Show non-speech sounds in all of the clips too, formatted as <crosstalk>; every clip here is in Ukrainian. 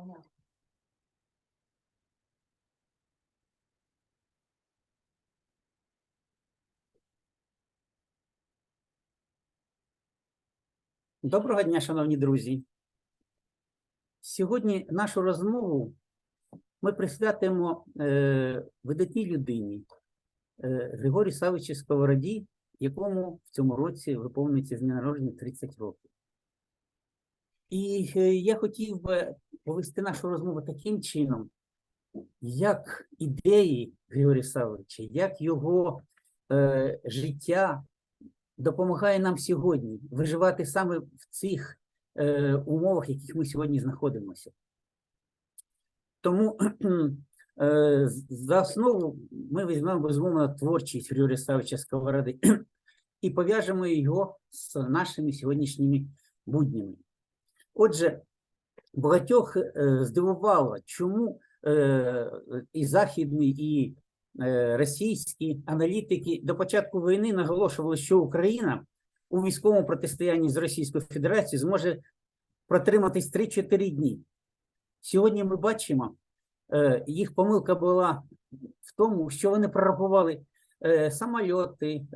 Понятно. Доброго дня, шановні друзі. Сьогодні нашу розмову ми присвятимо е, видатній людині е, Григорію Савичу Сковороді, якому в цьому році виповнюється з народження 30 років. І е, я хотів би повести нашу розмову таким чином, як ідеї Григорія Савича, як його е, життя допомагає нам сьогодні виживати саме в цих е, умовах, в яких ми сьогодні знаходимося. Тому <clears throat> е, за основу ми візьмемо безумовно творчість Григорія Савича Сковороди <clears throat> і пов'яжемо його з нашими сьогоднішніми буднями. Отже, багатьох е, здивувало, чому е, і західні, і е, російські аналітики до початку війни наголошували, що Україна у військовому протистоянні з Російською Федерацією зможе протриматись 3-4 дні. Сьогодні ми бачимо, їх помилка була в тому, що вони прорахували самольоти,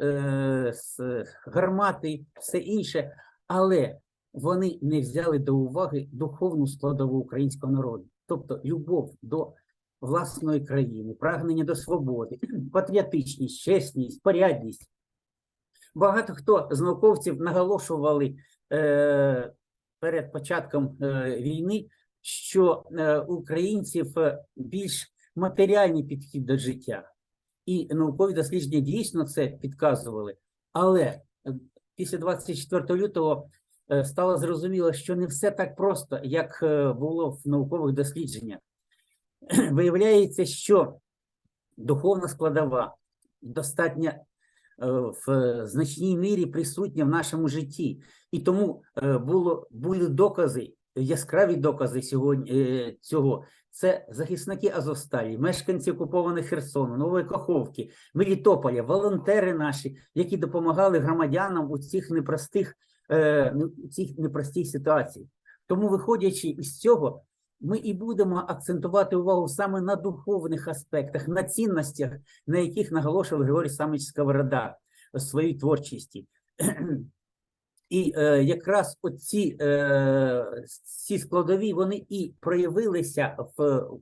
гармати, все інше, але вони не взяли до уваги духовну складову українського народу, тобто любов до власної країни, прагнення до свободи, <clears throat> патріотичність, чесність, порядність. Багато хто з науковців наголошували е, перед початком е, війни, що е, українців е, більш матеріальний підхід до життя. І наукові дослідження дійсно це підказували. Але після 24 лютого стало зрозуміло, що не все так просто, як е, було в наукових дослідженнях. <clears throat> Виявляється, що духовна складова достатньо е, в значній мірі присутня в нашому житті. І тому е, було, були докази, яскраві докази сьогодні е, цього. Це захисники Азовсталі, мешканці окупованих Херсону, Нової Каховки, Мелітополя, волонтери наші, які допомагали громадянам у цих непростих, е, у цих непростій ситуації. Тому, виходячи із цього, ми і будемо акцентувати увагу саме на духовних аспектах, на цінностях, на яких наголошував Григорій Самич Сковорода у своїй творчості. І е, якраз оці е, ці складові вони і проявилися в, в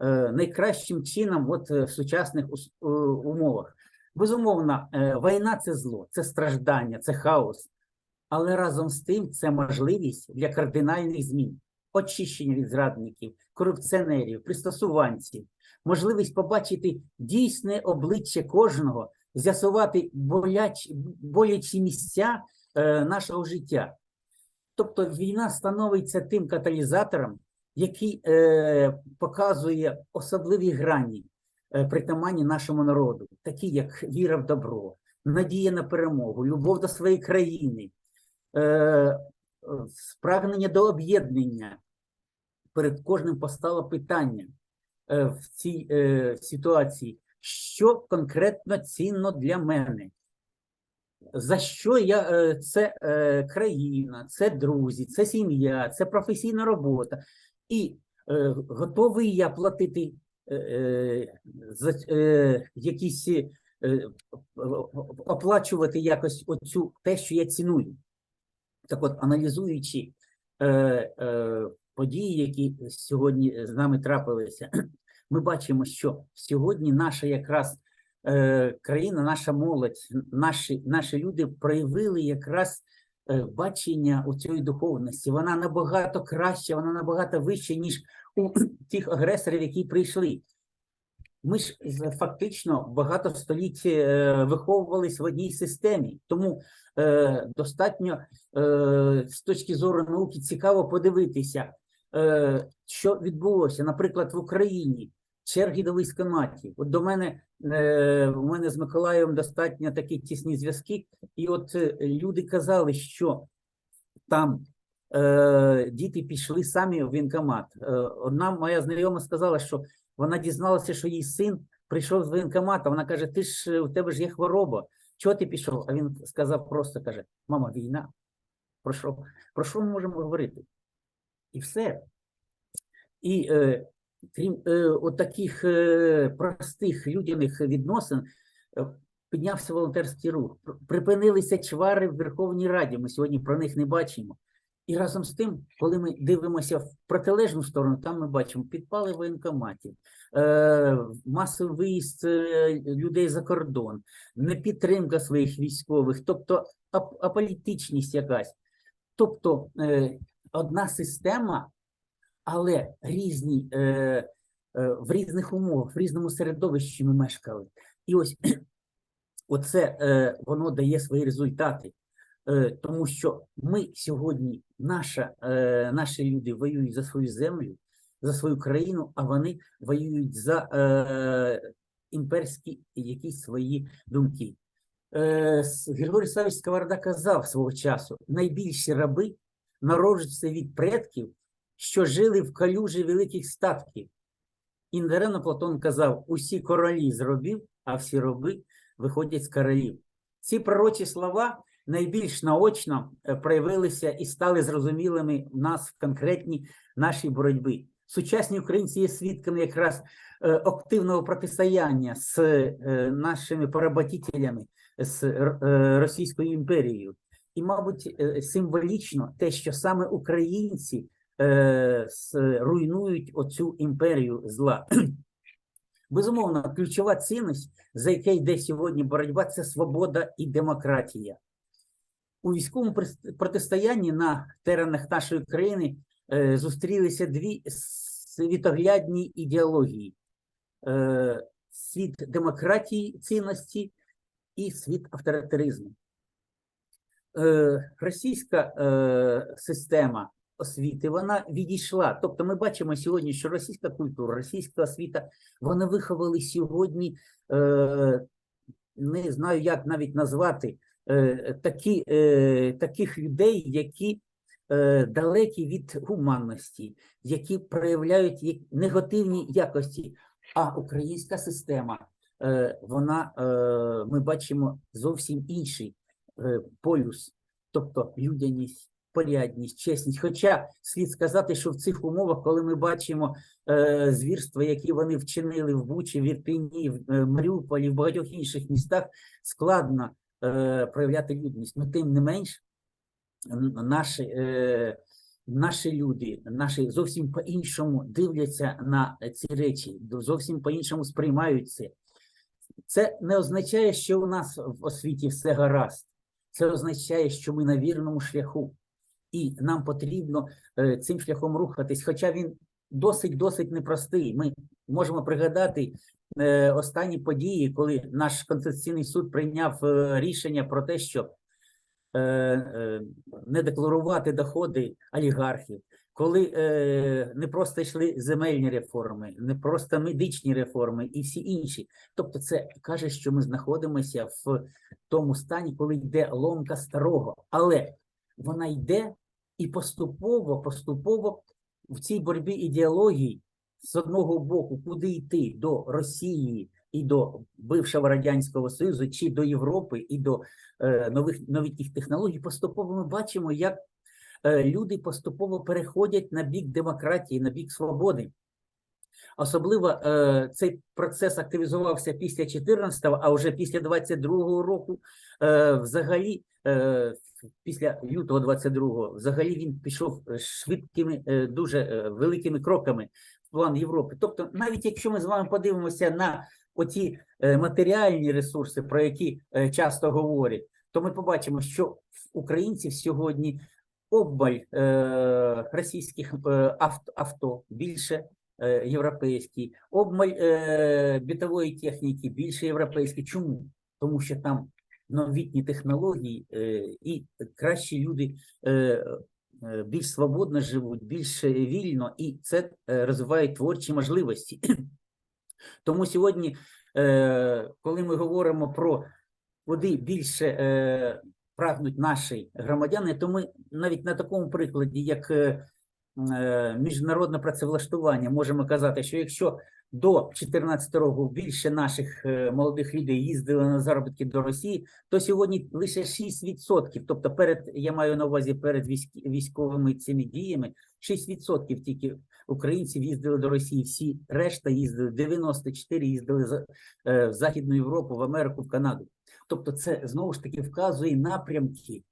е, найкращим чином от, е, в сучасних ус- е, умовах. Безумовно, е, війна це зло, це страждання, це хаос. Але разом з тим це можливість для кардинальних змін, очищення від зрадників, корупціонерів, пристосуванців, можливість побачити дійсне обличчя кожного, з'ясувати болячі місця е, нашого життя. Тобто війна становиться тим каталізатором, який е, показує особливі грані е, притаманні нашому народу, такі як віра в добро, надія на перемогу, любов до своєї країни, е, е, до об'єднання. Перед кожним постало питання е, в цій е, ситуації, що конкретно цінно для мене. За що я це країна, це друзі, це сім'я, це професійна робота. І готовий я платити за якісь оплачувати якось оцю те, що я ціную. Так от, аналізуючи е, е, події, які сьогодні з нами трапилися, <clears throat> ми бачимо, що сьогодні наша якраз е, країна, наша молодь, наші, наші люди проявили якраз е, бачення у цієї духовності. Вона набагато краща, вона набагато вища, ніж у <clears throat> тих агресорів, які прийшли. Ми ж фактично багато століть е, виховувались в одній системі, тому е, достатньо е, з точки зору науки цікаво подивитися, е, що відбулося, наприклад, в Україні черги до військкоматів. От до мене е, у мене з Миколаєвом достатньо такі тісні зв'язки, і от е, люди казали, що там е, діти пішли самі в воєнкомат. Е, одна моя знайома сказала, що вона дізналася, що її син прийшов з воєнкомата. Вона каже: Ти ж у тебе ж є хвороба. Чого ти пішов? А він сказав просто: каже: Мама, війна. Про що, про що ми можемо говорити? І все. І е, крім е, от е, простих людяних відносин, е, піднявся волонтерський рух. Припинилися чвари в Верховній Раді. Ми сьогодні про них не бачимо. І разом з тим, коли ми дивимося в протилежну сторону, там ми бачимо підпали воєнкоматів, е, масовий виїзд е, людей за кордон, непідтримка своїх військових, тобто ап- аполітичність якась. Тобто е, одна система, але різні, в різних умовах, в різному середовищі ми мешкали. І ось <clears throat> оце воно дає свої результати. Е, тому що ми сьогодні, наша, е, наші люди воюють за свою землю, за свою країну, а вони воюють за е, імперські якісь свої думки. Григорій Савич Сковорода казав свого часу: найбільші раби народжуються від предків, що жили в калюжі великих статків. І Платон казав: усі королі з а всі роби виходять з королів. Ці пророчі слова найбільш наочно е, проявилися і стали зрозумілими в нас в конкретній нашій боротьбі. Сучасні українці є свідками якраз е, активного протистояння з е, нашими поработителями, з Російською імперією. І, мабуть, символічно те, що саме українці руйнують оцю імперію зла. <clears throat> Безумовно, ключова цінність, за яке йде сьогодні боротьба, це свобода і демократія. У військовому протистоянні на теренах нашої країни е, зустрілися дві світоглядні ідеології: е, світ демократії цінності і світ авторитаризму. Е, російська система освіти вона відійшла. Тобто, ми бачимо сьогодні, що російська культура, російська освіта, вони виховали сьогодні, не знаю, як навіть назвати, такі, е, таких людей, які е, далекі від гуманності, які проявляють негативні якості. А українська система, е, вона, е, ми бачимо зовсім інший е, полюс, тобто людяність, порядність, чесність. Хоча слід сказати, що в цих умовах, коли ми бачимо е, звірства, які вони вчинили в Бучі, в Ірпіні, в е, Маріуполі, в багатьох інших містах, складно е, проявляти людяність. Ну, тим не менш, наші, е, наші люди, наші зовсім по-іншому дивляться на ці речі, зовсім по-іншому сприймають це. Це не означає, що у нас в освіті все гаразд. Це означає, що ми на вірному шляху, і нам потрібно е, цим шляхом рухатись. Хоча він досить досить непростий. Ми можемо пригадати останні події, коли наш конституційний суд прийняв е, рішення про те, що е, е, не декларувати доходи олігархів, коли е, не просто йшли земельні реформи, не просто медичні реформи і всі інші. Тобто, це каже, що ми знаходимося в тому стані, коли йде ломка старого, але вона йде і поступово, поступово в цій боротьбі ідеології з одного боку, куди йти? До Росії і до бившого радянського союзу, чи до Європи і до е, нових новітніх технологій, поступово ми бачимо, як е, люди поступово переходять на бік демократії, на бік свободи. Особливо е, цей процес активізувався після 14-го, а вже після 22-го року, е, взагалі, е, після лютого 22-го, взагалі він пішов швидкими, е, дуже е, великими кроками план Європи. Тобто, навіть якщо ми з вами подивимося на оці е, матеріальні ресурси, про які е, часто говорять, то ми побачимо, що українців сьогодні обмаль е, російських авто, більше європейський, обмаль е, бітової техніки більше європейський. Чому? Тому що там новітні технології е, і кращі люди е, більш свободно живуть, більш е, вільно, і це е, розвиває творчі можливості. <clears throat> Тому сьогодні, е, коли ми говоримо про куди більше е, прагнуть наші громадяни, то ми навіть на такому прикладі, як е, е, міжнародне працевлаштування, можемо казати, що якщо до 2014 року більше наших е, молодих людей їздили на заробітки до Росії, то сьогодні лише 6%. Тобто, перед я маю на увазі перед військ- військовими цими діями, 6% тільки українців їздили до Росії. Всі решта їздили 94 їздили за е, в Західну Європу, в Америку, в Канаду. Тобто, це знову ж таки вказує напрямки.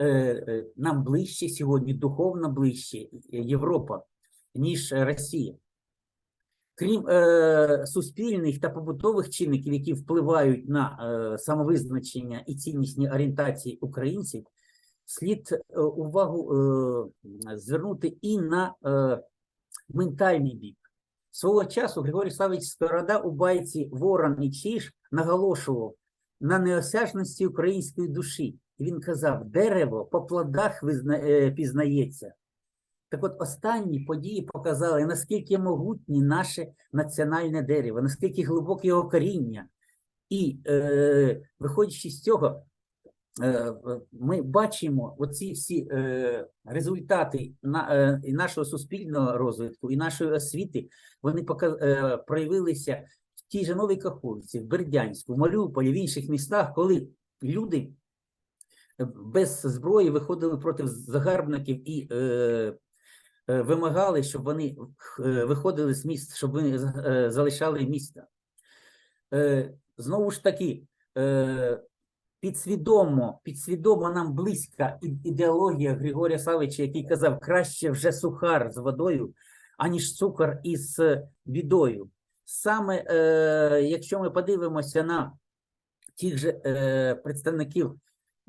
Е, Нам ближче сьогодні, духовно ближче Європа, ніж Росія. Крім е, суспільних та побутових чинників, які впливають на е, самовизначення і ціннісні орієнтації українців, слід е, увагу е, звернути і на е, ментальний бік. Свого часу Григорій Славич Сковорода у байці Ворон і Чиж наголошував на неосяжності української душі. І він казав: дерево по плодах е, пізнається. Так от останні події показали, наскільки могутні наше національне дерево, наскільки глибоке його коріння. І е, виходячи з цього, е, ми бачимо оці всі е, результати на, е, нашого суспільного розвитку і нашої освіти, вони пока, е, проявилися в тій же Новій Каховці, в Бердянську, в Маріуполі, в інших містах, коли люди е, без зброї виходили проти загарбників і е, вимагали, щоб вони е, виходили з міст, щоб вони е, залишали міста. Е, Знову ж таки, е, підсвідомо, підсвідомо нам близька ідеологія Григорія Савича, який казав, краще вже сухар з водою, аніж цукор із е, бідою. Саме е, якщо ми подивимося на тих же е, представників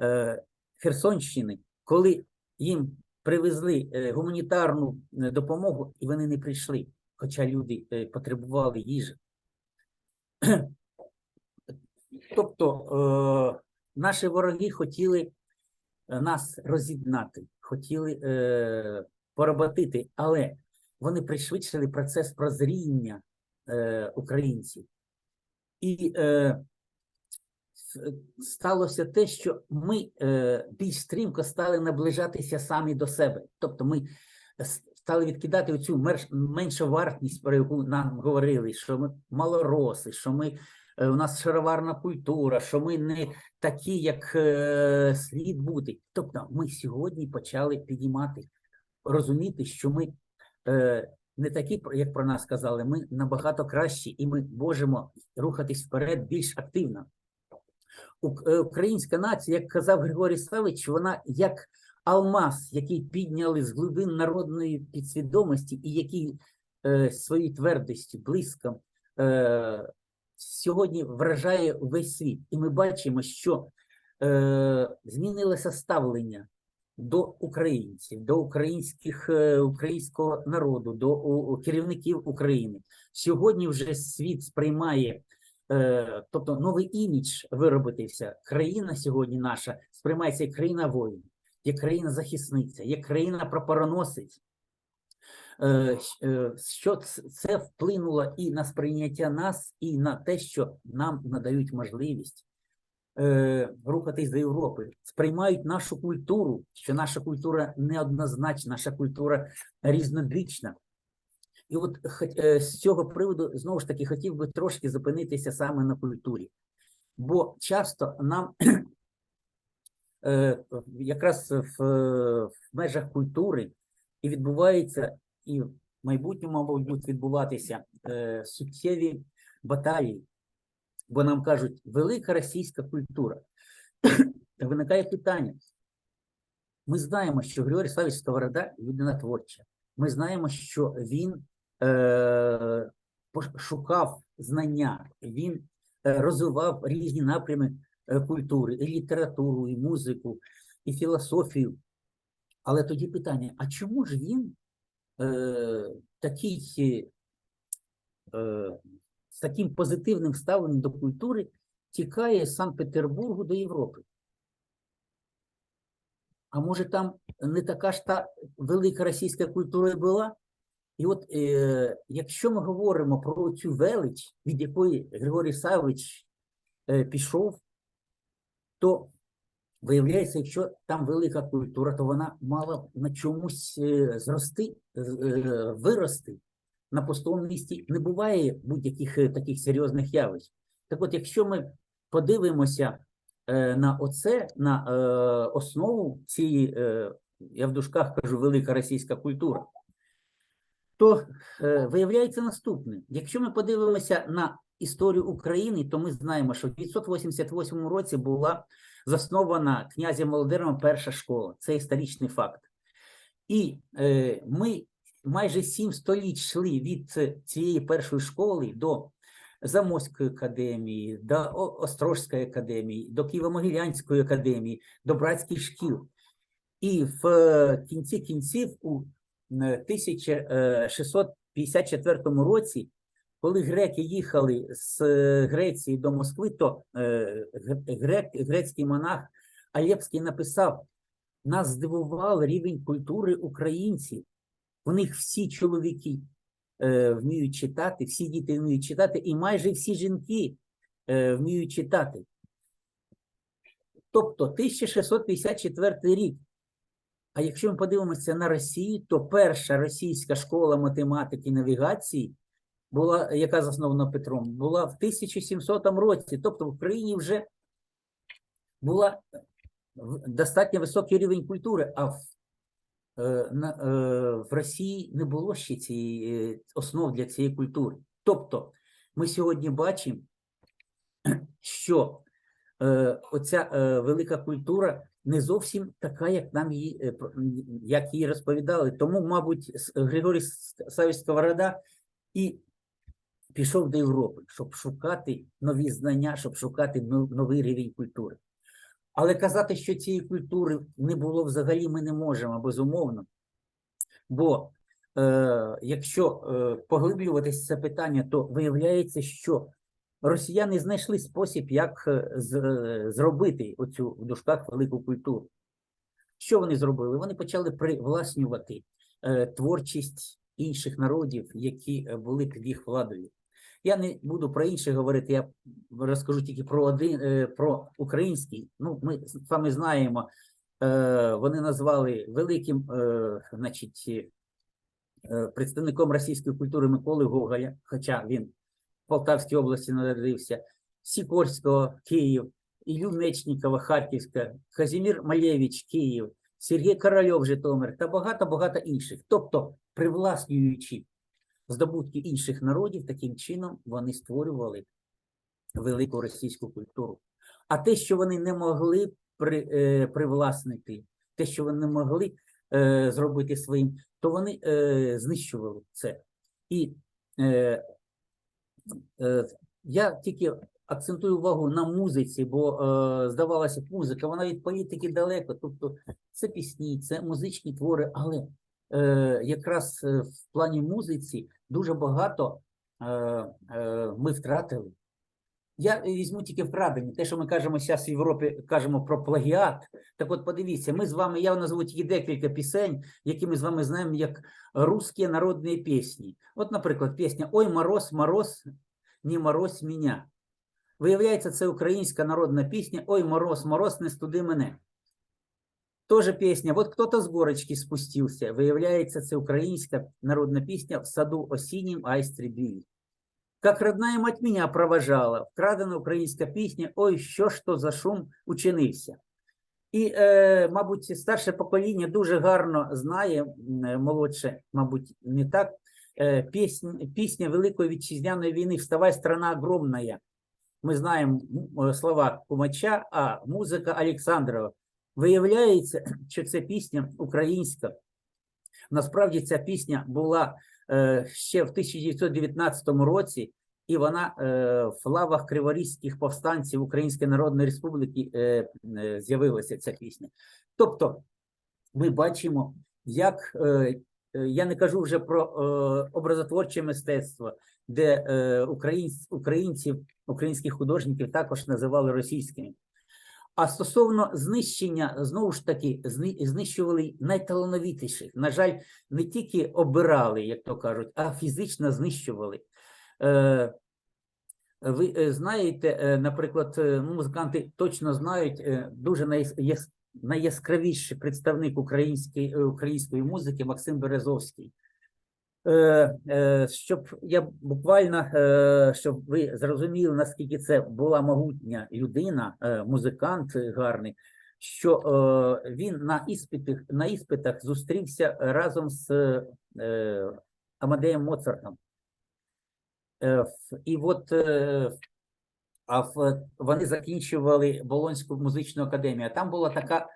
е, Херсонщини, коли їм привезли е, гуманітарну е, допомогу, і вони не прийшли, хоча люди е, потребували їжі. <clears throat> Тобто наші вороги хотіли нас роз'єднати, хотіли поработити, але вони пришвидшили процес прозріння українців. І е, сталося те, що ми е, більш стрімко стали наближатися самі до себе. Тобто ми стали відкидати оцю меншовартість, про яку нам говорили, що ми малороси, що ми, е, у нас шароварна культура, що ми не такі, як е, слід бути. Тобто ми сьогодні почали підіймати, розуміти, що ми е, не такі, як про нас казали, ми набагато кращі, і ми можемо рухатись вперед більш активно. Е, Українська нація, як казав Григорій Савич, вона як алмаз, який підняли з глибин народної підсвідомості, і який е, своєю твердістю, блиском е, сьогодні вражає весь світ. І ми бачимо, що е, змінилося ставлення до українців, до українських, е, українського народу, до у- керівників України. Сьогодні вже світ сприймає тобто новий імідж виробитився. Країна сьогодні наша сприймається як країна воїн, як країна захисниця, як країна прапороносець. Е, е, Що це вплинуло і на сприйняття нас, і на те, що нам надають можливість е, рухатись до Європи, сприймають нашу культуру, що наша культура неоднозначна, наша культура різнобічна. І от е, з цього приводу знову ж таки хотів би трошки зупинитися саме на культурі. Бо часто нам <clears throat> е, якраз в, в межах культури і відбувається, і в майбутньому, мабуть, будуть відбуватися е, суттєві баталії. Бо нам кажуть, велика російська культура. <clears throat> Виникає питання. Ми знаємо, що Григорій Славич Сковорода людина творча. Ми знаємо, що він е, шукав знання, він е, розвивав різні напрями е, культури, і літературу, і музику, і філософію. Але тоді питання: а чому ж він е, такий, е, з таким позитивним ставленням до культури тікає з Санкт-Петербургу до Європи? А може там не така ж та велика російська культура була? І от е, якщо ми говоримо про цю велич, від якої Григорій Савич е, пішов, то Виявляється, якщо там велика культура, то вона мала на чомусь е, зрости, е, вирости. На пустому місці не буває будь-яких е, таких серйозних явищ. Так от, якщо ми подивимося е, на оце, на е, основу цієї, е, я в дужках кажу, велика російська культура, то е, виявляється наступне: якщо ми подивимося на історію України, то ми знаємо, що в 988 році була заснована князем Володимиром перша школа. Це історичний факт. І е, ми майже сім століть йшли від цієї першої школи до Замоської академії, до Острожської академії, до Києво-Могилянської академії, до братських шкіл. І в е, кінці кінців у 1654 році, коли греки їхали з е, Греції до Москви, то е, грек, грецький монах Алєпський написав: нас здивував рівень культури українців. У них всі чоловіки е, вміють читати, всі діти вміють читати, і майже всі жінки е, вміють читати. Тобто 1654 рік. А якщо ми подивимося на Росію, то перша російська школа математики і навігації, була, яка заснована Петром, була в 1700 році. Тобто в Україні вже була достатньо високий рівень культури, а в, е, е, в Росії не було ще цієї е, основ для цієї культури. Тобто ми сьогодні бачимо, <clears throat> що е, оця е, велика культура не зовсім така, як нам її, е, як її розповідали. Тому, мабуть, Григорій С- Сковорода і пішов до Європи, щоб шукати нові знання, щоб шукати новий рівень культури. Але казати, що цієї культури не було взагалі, ми не можемо, безумовно. Бо е, якщо е, поглиблюватись це питання, то виявляється, що росіяни знайшли спосіб, як е, зробити оцю в дужках велику культуру. Що вони зробили? Вони почали привласнювати е, творчість інших народів, які е, були під їх владою. Я не буду про інших говорити, я розкажу тільки про один про український. Ну, ми з вами знаємо, вони назвали великим, значить, представником російської культури Миколи Гоголя, хоча він Полтавській області народився, Сікорського, Київ, Ілю Мечнікова, Харківська, Казімір Малєвич, Київ, Сергій Корольов, Житомир та багато-багато інших. Тобто, привласнюючи здобутки інших народів, таким чином вони створювали велику російську культуру. А те, що вони не могли при, е, привласнити, те, що вони не могли е, зробити своїм, то вони е, знищували це. І е, я тільки акцентую увагу на музиці, бо е, здавалося музика, вона від політики далеко. Тобто це пісні, це музичні твори, але е, якраз е, в плані музиці дуже багато е, е, ми втратили. Я візьму тільки вкрадені. Те, що ми кажемо зараз в Європі, кажемо про плагіат. Так от подивіться, ми з вами, я назву тільки декілька пісень, які ми з вами знаємо як русські народні пісні. От, наприклад, пісня Ой, мороз, мороз, не морозь мене. Виявляється, це українська народна пісня Ой, мороз, мороз, не студи мене. Тоже пісня «Вот кто-то з горочки спустився. Виявляється, це українська народна пісня в саду осіннім айстрі білі. Как родная мать меня провожала, вкрадена українська пісня Ой, що ж то за шум учинився. І, е, мабуть, старше покоління дуже гарно знає, молодше, мабуть, не так. Е, пісня, пісня Великої вітчизняної війни Вставай, страна огромная. Ми знаємо е, слова Кумача, а музика Олександрова. Виявляється, <clears throat> що це пісня українська. Насправді ця пісня була ще в 1919 році, і вона е, в лавах криворізьких повстанців Української Народної Республіки е, е, з'явилася ця пісня. Тобто, ми бачимо, як е, е, я не кажу вже про е, образотворче мистецтво, де е, українців, українських художників також називали російськими. А стосовно знищення, знову ж таки, знищували найталановитіших. На жаль, не тільки обирали, як то кажуть, а фізично знищували. Е, Ви е, знаєте, е, наприклад, ну, музиканти точно знають дуже найяскравіший представник української, української музики Максим Березовський. Е, е, Щоб я буквально, е, щоб ви зрозуміли, наскільки це була могутня людина, музикант гарний, що він на іспитах, на іспитах зустрівся разом з Амадеєм Моцартом. І от а вони закінчували Болонську музичну академію. Там була така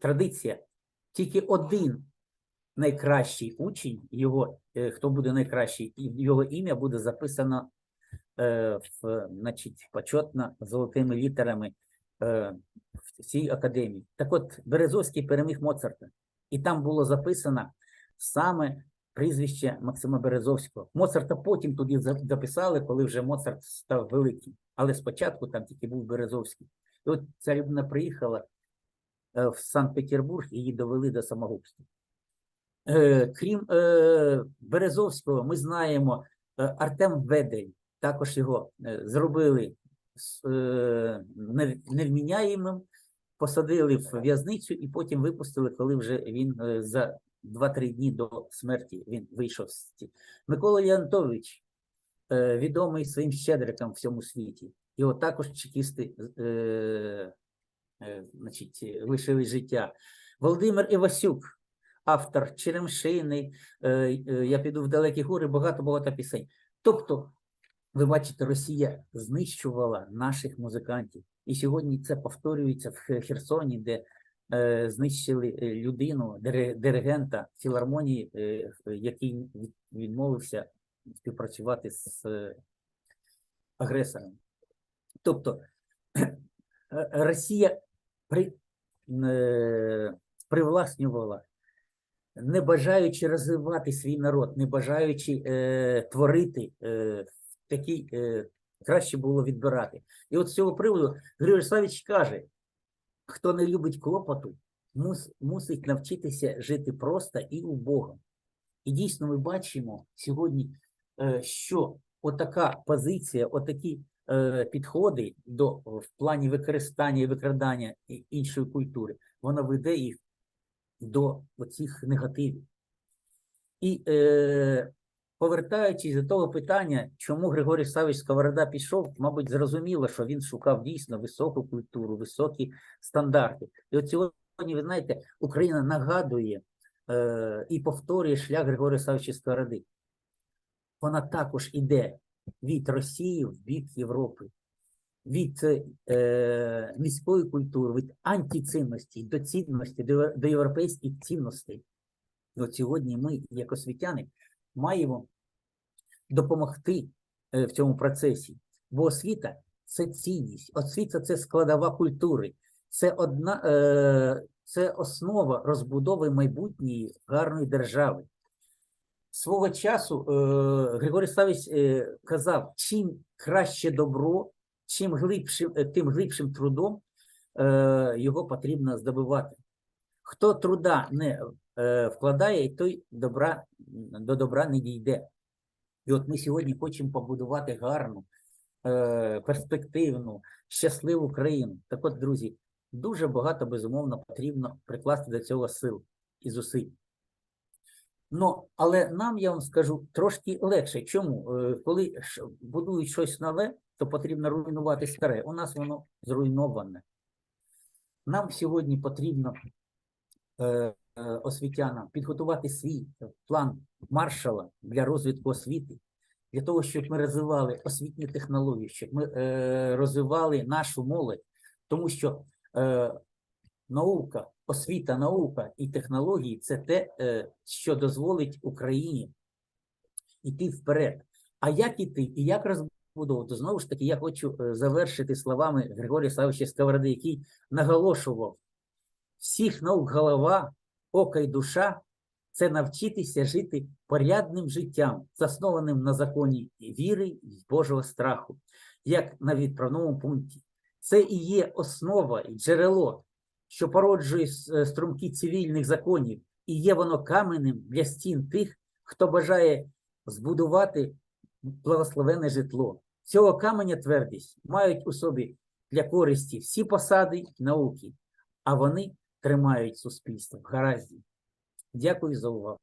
традиція. Тільки один найкращий учень, його, е, хто буде найкращий, його ім'я буде записано е, в, значить, почетно золотими літерами е, в цій академії. Так от Березовський переміг Моцарта, і там було записано саме прізвище Максима Березовського. Моцарта потім туди записали, коли вже Моцарт став великим. Але спочатку там тільки був Березовський. І от ця людина приїхала в Санкт-Петербург і її довели до самогубства. Е, Крім е, Березовського, ми знаємо е, Артем Ведель, також його зробили невміняємим, посадили в в'язницю і потім випустили, коли вже він за 2-3 дні до смерті він вийшов з ці. Микола Леонтович, е, відомий своїм щедриком в всьому світі. Його також чекісти значить, лишили життя. Володимир Івасюк, автор Черемшини, е, е, Я піду в далекі гори, багато-багато пісень. Тобто, ви бачите, Росія знищувала наших музикантів. І сьогодні це повторюється в Херсоні, де е, знищили людину, диригента філармонії, який відмовився співпрацювати з агресором. Тобто <clears throat> Росія при, е, привласнювала, не бажаючи розвивати свій народ, не бажаючи е, творити е, такий, е, краще було відбирати. І от з цього приводу Григорій Савіч каже: хто не любить клопоту, мус, мусить навчитися жити просто і убого. І дійсно ми бачимо сьогодні, е, що отака позиція, отакі е, підходи до в плані використання і викрадання іншої культури, вона веде їх до оцих негативів. І е, повертаючись до того питання, чому Григорій Савич Сковорода пішов, мабуть, зрозуміло, що він шукав дійсно високу культуру, високі стандарти. І от сьогодні, ви знаєте, Україна нагадує е, і повторює шлях Григорія Савича Сковороди. Вона також іде від Росії в бік Європи, від е, міської культури, від антицінностей до цінностей, до, до європейських цінностей. От сьогодні ми, як освітяни, маємо допомогти е, в цьому процесі. Бо освіта це цінність, освіта це складова культури, це одна е, це основа розбудови майбутньої гарної держави. Свого часу е, Григорій Савич е, казав: чим краще добро, чим глибшим, е, тим глибшим трудом е, його потрібно здобувати. Хто труда не е, вкладає, той добра, до добра не дійде. І от ми сьогодні хочемо побудувати гарну, е, перспективну, щасливу країну. Так от, друзі, дуже багато безумовно потрібно прикласти до цього сил і зусиль. Ну, але нам, я вам скажу, трошки легше. Чому? Е, Коли будують щось нове, то потрібно руйнувати старе. У нас воно зруйноване. Нам сьогодні потрібно е, е, освітянам підготувати свій план маршала для розвитку освіти, для того, щоб ми розвивали освітні технології, щоб ми е, розвивали нашу молодь, тому що е, наука, освіта, наука і технології це те, е, що дозволить Україні йти вперед. А як іти і як розбудовувати? Знову ж таки, я хочу е, завершити словами Григорія Савича Сковороди, який наголошував: всіх наук голова, око й душа це навчитися жити порядним життям, заснованим на законі віри і Божого страху, як на відправному пункті. Це і є основа і джерело, що породжує е, струмки цивільних законів, і є воно каменем для стін тих, хто бажає збудувати благословене житло. Цього каменя твердість мають у собі для користі всі посади і науки, а вони тримають суспільство в гаразді. Дякую за увагу.